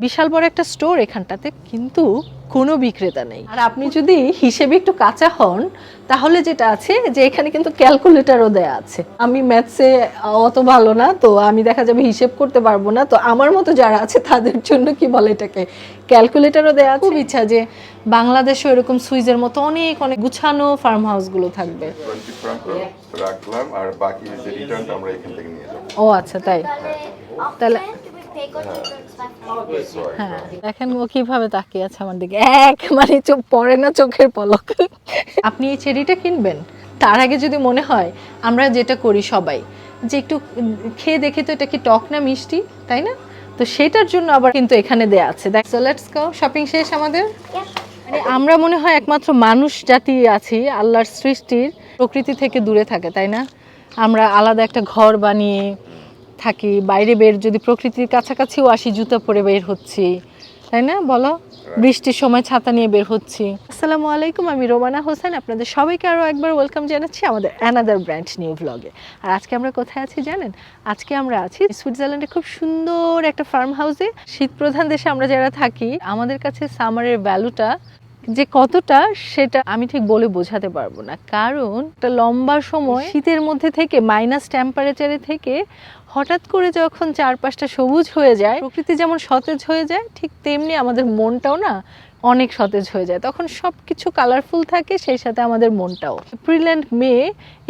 বিশাল বড় একটা স্টোর এখানটাতে কিন্তু কোনো বিক্রেতা নেই। আর আপনি যদি হিসেবে একটু কাঁচা হন তাহলে যেটা আছে যে এখানে কিন্তু ক্যালকুলেটরও দেয়া আছে। আমি ম্যাথসে অত ভালো না তো আমি দেখা যাবে হিসেব করতে পারব না। তো আমার মতো যারা আছে তাদের জন্য কি বলে এটাকে? ক্যালকুলেটারও দেয়া খুব ইচ্ছা যে বাংলাদেশও এরকম সুইজের মতো অনেক অনেক গুছানো ফার্ম হাউসগুলো থাকবে রাখলাম আর বাকি যে রিটার্নটা আমরা এখান থেকে নিয়ে যাব। ও আচ্ছা তাই? তাহলে- হ্যাঁ দেখেন ও কীভাবে তাকিয়ে আছে আমার দিকে। এক মানে চোখ পড়ে না চোখের পলক। আপনি এই চেরিটা কিনবেন? তার আগে যদি মনে হয় আমরা যেটা করি সবাই যে একটু খেয়ে দেখি তো এটা কি টক না মিষ্টি তাই না? তো সেটার জন্য আবার কিন্তু এখানে দেয়া আছে। দেখ সো লেটস গো শপিং শেষ আমাদের? মানে আমরা মনে হয় একমাত্র মানুষ জাতি আছি আল্লাহর সৃষ্টির প্রকৃতি থেকে দূরে থাকে তাই না? আমরা আলাদা একটা ঘর বানিয়ে থাকি বাইরে বের যদি প্রকৃতির কাছাকাছিও আসি জুতা পরে বের হচ্ছি। তাই না? বলো? বৃষ্টির সময় ছাতা নিয়ে বের হচ্ছি। আসসালামু আলাইকুম আমি রোমানা হোসেন। আপনাদের সবাইকে আরও একবার ওয়েলকাম জানাচ্ছি আমাদের অ্যানাদার ব্র্যান্ড নিউ ব্লগে আর আজকে আমরা কোথায় আছি জানেন? আজকে আমরা আছি সুইজারল্যান্ডে খুব সুন্দর একটা ফার্ম হাউসে শীত প্রধান দেশে আমরা যারা থাকি আমাদের কাছে সামারের ভ্যালুটা যে কতটা সেটা আমি ঠিক বলে বোঝাতে পারব না। কারণ একটা লম্বা সময় শীতের মধ্যে থেকে মাইনাস টেম্পারেচারে থেকে হঠাৎ করে যখন চারপাশটা সবুজ হয়ে যায়, প্রকৃতি যেমন সতেজ হয়ে যায়, ঠিক তেমনি আমাদের মনটাও না অনেক সতেজ হয়ে যায়। তখন সব কিছু কালারফুল থাকে, সেই সাথে আমাদের মনটাও। এপ্রিল অ্যান্ড মে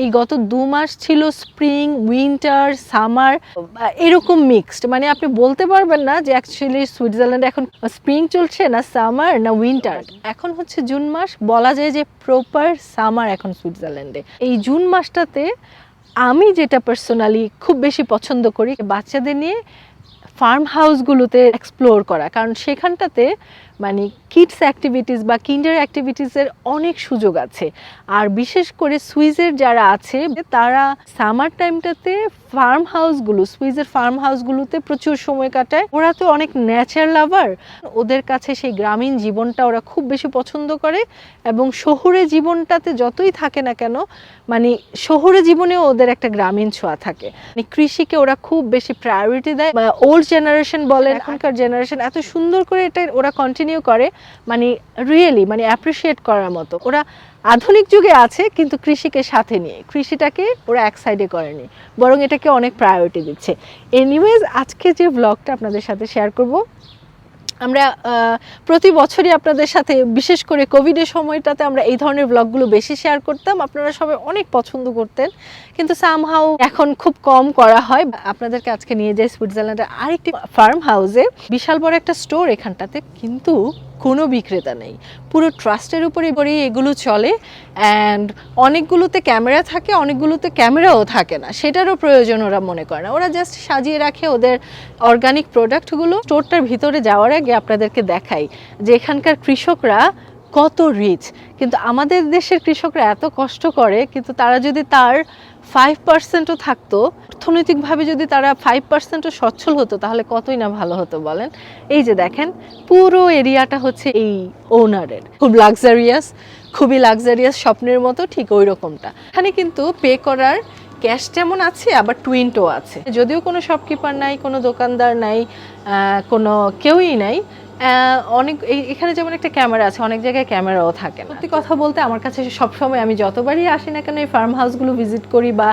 এই গত দু মাস ছিল স্প্রিং উইন্টার সামার এরকম মিক্সড মানে আপনি বলতে পারবেন না যে অ্যাকচুয়ালি সুইজারল্যান্ডে এখন স্প্রিং চলছে না সামার না উইন্টার এখন হচ্ছে জুন মাস, বলা যায় যে প্রপার সামার এখন সুইজারল্যান্ডে এই জুন মাসটাতে আমি যেটা পার্সোনালি খুব বেশি পছন্দ করি, বাচ্চাদের নিয়ে ফার্ম হাউসগুলোতে এক্সপ্লোর করা। কারণ সেখানটাতে মানে কিডস অ্যাক্টিভিটিস বা কিন্ডার অ্যাক্টিভিটিসের অনেক সুযোগ আছে। আর বিশেষ করে সুইজের যারা আছে তারা সামার টাইমটাতে ফার্ম হাউসগুলো সুইজের ফার্ম হাউসগুলোতে প্রচুর সময় কাটায়। ওরা তো অনেক নেচার লাভার ওদের কাছে সেই গ্রামীণ জীবনটা ওরা খুব বেশি পছন্দ করে এবং শহুরে জীবনটাতে যতই থাকে না কেন মানে শহুরে জীবনেও ওদের একটা গ্রামীণ ছোঁয়া থাকে। মানে কৃষিকে ওরা খুব বেশি প্রায়োরিটি দেয়। বা ওল্ড জেনারেশন বলেন এখনকার জেনারেশন এত সুন্দর করে এটা ওরা কন্টিনিউ করে মানে রিয়েলি মানে অ্যাপ্রিসিয়েট করার মতো। ওরা আধুনিক যুগে আছে, কিন্তু কৃষিকে সাথে নিয়ে। কৃষিটাকে ওরা এক সাইডে করেনি, বরং এটাকে অনেক প্রায়োরিটি দিচ্ছে। এনিওয়েজ আজকে যে ব্লগটা আপনাদের সাথে শেয়ার করব আমরা প্রতি বছরই আপনাদের সাথে, বিশেষ করে কোভিডের সময়টাতে আমরা এই ধরনের ব্লগগুলো বেশি শেয়ার করতাম। আপনারা সবাই অনেক পছন্দ করতেন। কিন্তু সামহাউ এখন খুব কম করা হয়। আপনাদেরকে আজকে নিয়ে যাই সুইজারল্যান্ডের আরেকটি ফার্ম হাউসে বিশাল বড় একটা স্টোর এখানটাতে। কিন্তু কোনো বিক্রেতা নেই। পুরো ট্রাস্টের উপরে পরেই এগুলো চলে অ্যান্ড অনেকগুলোতে ক্যামেরা থাকে, অনেকগুলোতে ক্যামেরাও থাকে না। সেটারও প্রয়োজন ওরা মনে করে না। ওরা জাস্ট সাজিয়ে রাখে ওদের অর্গানিক প্রোডাক্টগুলো স্টোরটার ভিতরে যাওয়ার আগে আপনাদেরকে দেখাই যে এখানকার কৃষকরা কত রিচ কিন্তু আমাদের দেশের কৃষকরা এত কষ্ট করে, কিন্তু তারা যদি তার ফাইভ পার্সেন্টও থাকতো। অর্থনৈতিকভাবে যদি তারা ফাইভ পার্সেন্টও সচ্ছল হতো, তাহলে কতই না ভালো হতো বলেন? এই যে দেখেন, পুরো এরিয়াটা হচ্ছে এই ওনারের খুব লাক্সারিয়াস খুবই লাক্সারিয়াস স্বপ্নের মতো ঠিক ওই রকমটা এখানে কিন্তু পে করার ক্যাশ যেমন আছে, আবার টুইন্টও আছে। যদিও কোনো শপকিপার নাই, কোনো দোকানদার নাই কোনো কেউই নাই অনেক এখানে যেমন একটা ক্যামেরা আছে, অনেক জায়গায় ক্যামেরাও থাকে সত্যি কথা বলতে আমার কাছে সবসময় আমি যতবারই আসি না কেন এই ফার্ম হাউসগুলো ভিজিট করি বা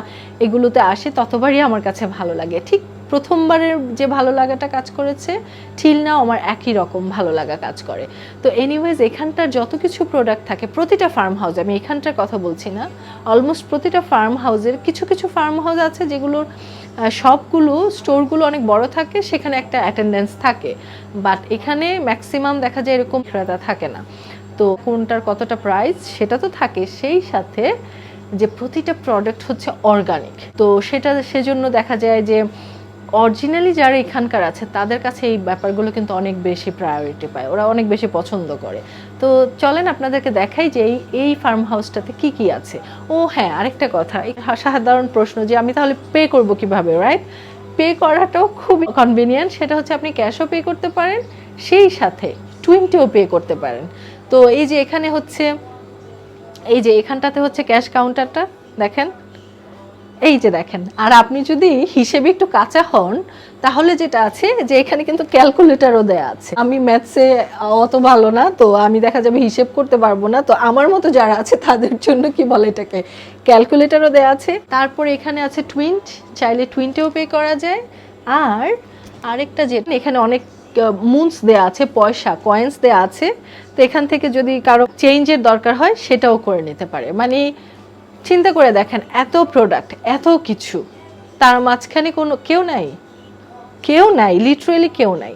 এগুলোতে আসি, ততবারই আমার কাছে ভালো লাগে। ঠিক প্রথমবারের যে ভালো লাগাটা কাজ করেছে, ঠিক নাও আমার একই রকম ভালো লাগা কাজ করে। তো এনিওয়েজ এখানটার যত কিছু প্রোডাক্ট থাকে, প্রতিটা ফার্ম হাউস আমি এখানটার কথা বলছি না অলমোস্ট প্রতিটা ফার্ম হাউসের কিছু কিছু ফার্ম হাউস আছে যেগুলোর সবগুলো স্টোরগুলো অনেক বড় থাকে, সেখানে একটা অ্যাটেন্ডেন্স থাকে। বাট এখানে ম্যাক্সিমাম দেখা যায় এরকম ক্রেতা থাকে না। তো কোনটার কতটা প্রাইস সেটা তো থাকে। সেই সাথে যে প্রতিটা প্রোডাক্ট হচ্ছে অর্গানিক তো সেটা সেজন্য দেখা যায় যে অরিজিনালি যারা এখানকার আছে, তাদের কাছে এই ব্যাপারগুলো কিন্তু অনেক বেশি প্রায়োরিটি পায়। ওরা অনেক বেশি পছন্দ করে। তো চলেন আপনাদেরকে দেখাই যে এই এই ফার্ম হাউসটাতে কি কি আছে। ও হ্যাঁ আরেকটা কথা সাধারণ প্রশ্ন যে আমি তাহলে পে করব কীভাবে রাইট পে করাটাও খুব কনভিনিয়েন্ট সেটা হচ্ছে আপনি ক্যাশও পে করতে পারেন, সেই সাথে টুইনটেও পে করতে পারেন। তো এই যে এখানে হচ্ছে, এই যে এখানটাতে হচ্ছে ক্যাশ কাউন্টারটা দেখেন এই যে দেখেন, আর আপনি যদি হিসেবে একটু কাঁচা হন, তাহলে যেটা আছে যে এখানে কিন্তু ক্যালকুলেটরও দেয়া আছে। আমি ম্যাথসে অত ভালো না, তো আমি দেখা যাবে হিসেব করতে পারব না, তো আমার মতো যারা আছে তাদের জন্য কি বলে এটাকে? ক্যালকুলেটরও দেয়া আছে, তারপরে এখানে আছে টুইন্ট চাইলে টুইন্টেও পে করা যায়, আর আরেকটা যেটা এখানে অনেক মুন্স দেয়া আছে, পয়সা কয়েন্স দেয়া আছে, তো এখান থেকে যদি কারও চেঞ্জের দরকার হয়, সেটাও করে নিতে পারে। মানে চিন্তা করে দেখেন, এত প্রোডাক্ট এত কিছু। তার মাঝখানে কোনো, কেউ নাই। কেউ নাই লিটারেলি কেউ নাই।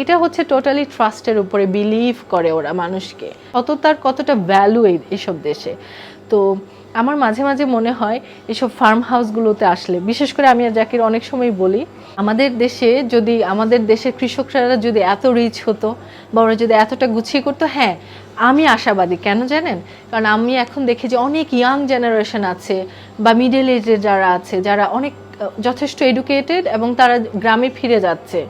এটা হচ্ছে টোটালি ট্রাস্টের উপরে বিলিভ করে ওরা মানুষকে। কত তার কতটা ভ্যালু এই, এসব দেশে। তো আমার মাঝে মাঝে মনে হয় এসব ফার্ম হাউসগুলোতে আসলে, বিশেষ করে আমি আর জাকির অনেক সময় বলি, আমাদের দেশে যদি, আমাদের দেশের কৃষকরা যদি এত রিচ হতো বা ওরা যদি এতটা গুছিয়ে করতো হ্যাঁ আমি আশাবাদী, কেন জানেন? কারণ আমি এখন দেখি যে অনেক ইয়াং জেনারেশন আছে বা মিডল এজের যারা আছে, যারা অনেক যথেষ্ট এডুকেটেড এবং তারা গ্রামে ফিরে যাচ্ছে।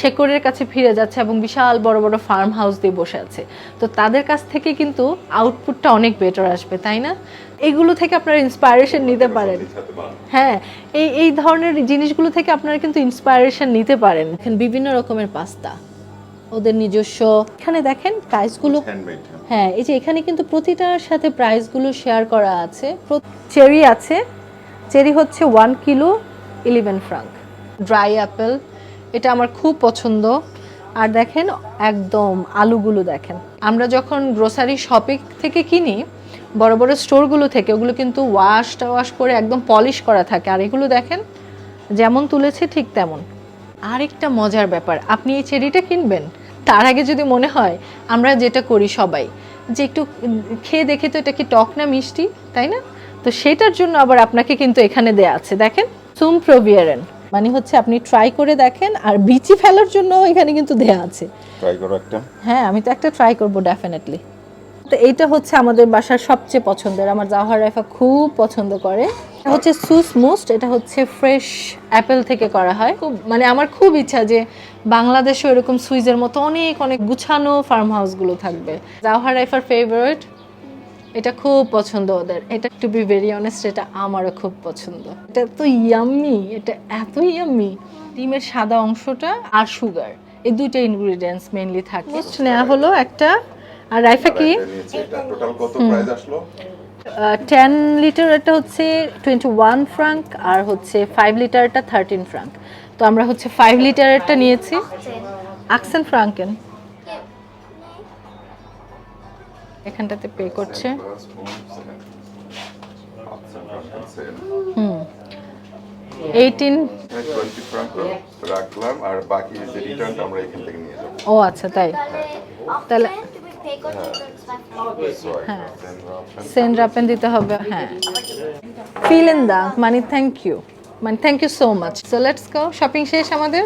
শেকড়ের কাছে ফিরে যাচ্ছে এবং বিশাল বড় বড় ফার্ম হাউস দিয়ে বসে আছে। তো তাদের কাছ থেকে কিন্তু আউটপুটটা অনেক বেটার আসবে, তাই না? এগুলো থেকে আপনারা ইন্সপায়ারেশন নিতে পারেন। হ্যাঁ এই এই ধরনের জিনিসগুলো থেকে আপনারা কিন্তু ইন্সপায়ারেশন নিতে পারেন। বিভিন্ন রকমের পাস্তা। ওদের নিজস্ব এখানে দেখেন প্রাইসগুলো হ্যান্ডমেড হ্যাঁ এই যে এখানে কিন্তু প্রতিটার সাথে প্রাইসগুলো শেয়ার করা আছে। চেরি আছে চেরি হচ্ছে one kilo eleven franc dry apple এটা আমার খুব পছন্দ। আর দেখেন একদম আলুগুলো দেখেন। আমরা যখন গ্রোসারি শপিং থেকে কিনি বড় বড় স্টোরগুলো থেকে ওগুলো কিন্তু ওয়াশ টাওয়াশ করে একদম পলিশ করা থাকে। আর এগুলো দেখেন যেমন তুলেছে ঠিক তেমন। আরেকটা মজার ব্যাপার আপনি এই চেরিটা কিনবেন? তার আগে যদি মনে হয় আমরা যেটা করি সবাই যে একটু খেয়ে দেখে তো এটা কি টক না মিষ্টি তাই না? তো সেটার জন্য আবার আপনাকে কিন্তু এখানে দেয়া আছে দেখেন? সুম প্রোভিয়ারেন মানে হচ্ছে আপনি ট্রাই করে দেখেন আর বিচি ফেলার জন্য এখানে কিন্তু দেয়া আছে। ট্রাই করো একটা। হ্যাঁ আমি তো একটা ট্রাই করব ডেফিনেটলি তো এইটা হচ্ছে আমাদের বাসার সবচেয়ে পছন্দের। আমার জাওহার রাইফা খুব পছন্দ করে। এটা হচ্ছে সুস মোস্ট, এটা হচ্ছে ফ্রেশ অ্যাপেল থেকে করা হয়। খুব মানে আমার খুব ইচ্ছা যে বাংলাদেশে এরকম সুইজের মতো অনেক অনেক গুছানো ফার্ম হাউসগুলো থাকবে। জাওহার রাইফার ফেভারিট এটা খুব পছন্দ ওদের। এটা টু বি ভেরি অনেস্ট এটা আমারও খুব পছন্দ। এটা তো ইয়াম্মি এটা এত ইয়াম্মি ডিমের সাদা অংশটা আর সুগার এই দুইটা ইনগ্রিডিয়েন্টস মেইনলি থাকে। নেওয়া হলো একটা আর রাইফা কি? এটা টোটাল কত প্রাইস আসলো? টেন লিটার এটা হচ্ছে টোয়েন্টি ওয়ান ফ্রাঙ্ক আর হচ্ছে ফাইভ লিটারটা থার্টিন ফ্রাঙ্ক তো আমরা হচ্ছে ফাইভ লিটারেরটা নিয়েছি। আকসেন ফ্রাঙ্কেন এখানটাতে পে করছে। হুম। এইটিন রাখলাম আর বাকি যে রিটার্নটা আমরা এখান থেকে নিয়ে যাব। ও আচ্ছা তাই। তাহলে- হ্যাঁ সেন্ড রাপেন দিতে হবে হ্যাঁ ফিলেন দা মানে থ্যাংক ইউ মানে thank you so much so let's go shopping শেষ আমাদের?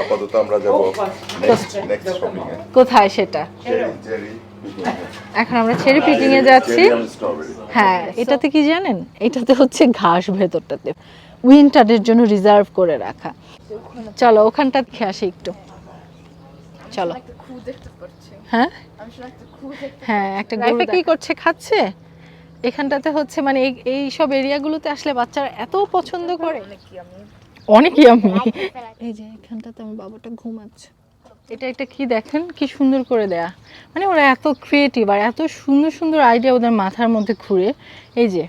আপাতত আমরা যাব নেক্সট নেক্সট শপিং এ কোথায় সেটা? এখন আমরা চেরি পিকিং এ যাচ্ছি। হ্যাঁ এটাতে কি জানেন? এটাতে হচ্ছে ঘাস ভেতরটাতে। উইন্টারের জন্য রিজার্ভ করে রাখা। চলো ওখানটা খেয়ে আসি একটু। চলো। হ্যাঁ? হ্যাঁ একটা গরু কি করছে খাচ্ছে? এখানটাতে হচ্ছে মানে এই এই সব এরিয়াগুলোতে আসলে বাচ্চারা এত পছন্দ করে। অনেকই আমি এই যে এখানটাতে আমার বাবাটা ঘুমাচ্ছে। এটা একটা কি দেখেন? কি সুন্দর করে দেয়া। মানে ওরা এত ক্রিয়েটিভ আর এত সুন্দর সুন্দর আইডিয়া ওদের মাথার মধ্যে ঘুরে। এই যে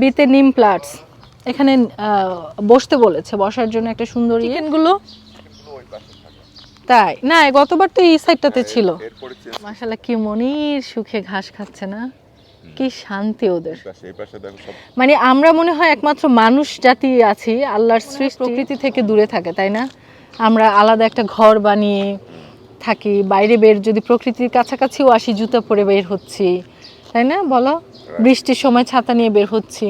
বিতে নিম প্লাটস এখানে আহ, বসতে বলেছে বসার জন্য একটা সুন্দর ইয়েনগুলো তাই? না গতবার তো এই সাইডটাতে ছিল। এরপরে চেঞ্জ। মাশাল্লাহ কি মনির সুখে ঘাস খাচ্ছে না? কি শান্তি ওদের। মানে আমরা মনে হয় একমাত্র মানুষ জাতি আছি আল্লাহর সৃষ্টি প্রকৃতি থেকে দূরে থাকে তাই না? আমরা আলাদা একটা ঘর বানিয়ে থাকি বাইরে বের যদি প্রকৃতির কাছাকাছিও আসি জুতা পরে বের হচ্ছি তাই না বলো? বৃষ্টির সময় ছাতা নিয়ে বের হচ্ছি।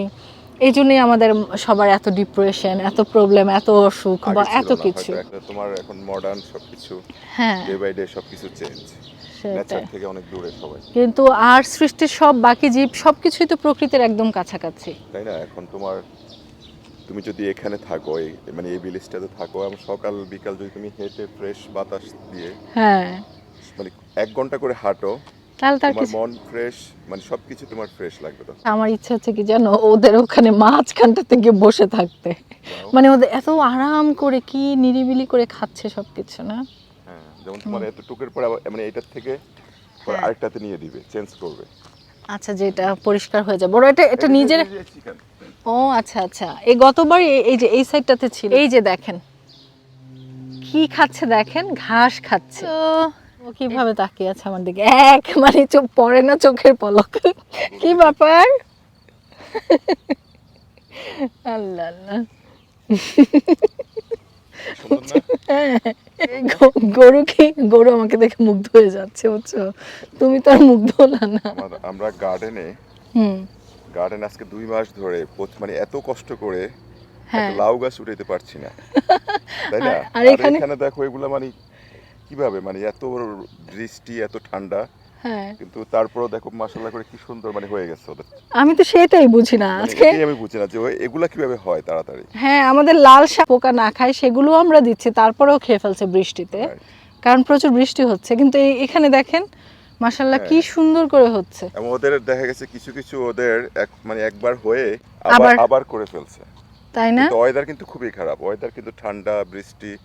এই জন্যই আমাদের সবার এত ডিপ্রেশন এত প্রবলেম এত অসুখ বা এত কিছু। তোমার এখন মডার্ন সবকিছু হ্যাঁ। ডে বাই ডে সবকিছু চেঞ্জ থেকে অনেক দূরে সবাই। কিন্তু আর সৃষ্টির সব বাকি জীব সবকিছুই তো প্রকৃতির একদম কাছাকাছি। তাই না? এখন তোমার তুমি যদি এখানে থাকো মানে এই ভিলেজটাতে থাকো এবং সকাল বিকাল যদি তুমি হেঁটে ফ্রেশ বাতাস দিয়ে হ্যাঁ। মানে এক ঘণ্টা করে হাঁটো তাহলে তার কিছু মন ফ্রেশ মানে সবকিছু তোমার ফ্রেশ লাগবে তো আমার ইচ্ছা হচ্ছে কি জানো ওদের ওখানে মাঝখানটা থেকে বসে থাকতে। মানে ওদের এত আরাম করে কি নিরিবিলি করে খাচ্ছে সবকিছু না? হ্যাঁ যেমন তোমার এতটুকুর পরে মানে এটার থেকে পরে হ্যাঁ। আরেকটাতে নিয়ে দিবে চেঞ্জ করবে। আচ্ছা যেটা পরিষ্কার হয়ে যাবে ওরা এটা এটা নিজের ও আচ্ছা আচ্ছা। এই গতবার এই- এই যে এই সাইডটাতে ছিল। এই যে দেখেন। কি খাচ্ছে দেখেন? ঘাস খাচ্ছে। তো ও কীভাবে তাকিয়ে আছে আমার দিকে? এক মানে চোখ পড়ে না চোখের পলক? কি ব্যাপার? আল্লাহ আল্লাহ। গরু কি গরু আমাকে দেখে মুগ্ধ হয়ে যাচ্ছে বুঝছ? তুমি তো আর মুগ্ধ হলা না। আমরা গার্ডেনে হুম। গার্ডেন আজকে দুই মাস ধরে মানে এত কষ্ট করে হ্যাঁ। লাউ গাছ উঠাইতে পারছি না। তাই না? আর- এখানে দেখো এগুলো মানে কীভাবে? মানে এত বৃষ্টি এত ঠান্ডা হ্যাঁ। কিন্তু তারপরেও দেখো মাসাল্লাহ করে কি সুন্দর মানে হয়ে গেছে ওদের। আমি তো সেটাই বুঝি না মানে আজকে। আমি বুঝি না যে এগুলা কীভাবে হয় তাড়াতাড়ি? হ্যাঁ আমাদের লাল শাক পোকা না খায় সেগুলো আমরা দিচ্ছি তারপরেও খেয়ে ফেলছে বৃষ্টিতে। কারণ প্রচুর বৃষ্টি হচ্ছে কিন্তু এখানে দেখেন মাসাল্লাহ কি। সুন্দর করে হচ্ছে। ওদের দেখা গেছে কিছু কিছু ওদের এক মানে একবার হয়ে আবার আবার- করে ফেলছে। তাই না? ওয়েদার কিন্তু খুবই খারাপ ওয়েদার কিন্তু ঠান্ডা বৃষ্টি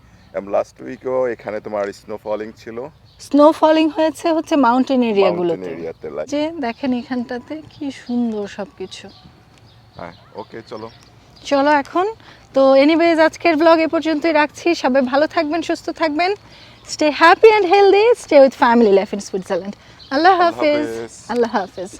লাস্ট উইকও এখানে তোমার স্নো ফলিং ছিল। স্নো ফলিং হয়েছে হচ্ছে মাউন্টেন এরিয়াগুলোতে যে দেখেন এখানটাতে কি সুন্দর সবকিছু। হ্যাঁ ওকে চলো। চলো এখন। তো এনিওয়েজ আজকের ব্লগ এ পর্যন্তই রাখছি। সবাই ভালো থাকবেন সুস্থ থাকবেন। Stay happy and healthy stay with family life in Switzerland আল্লাহ হাফেজ। আল্লাহ হাফিজ।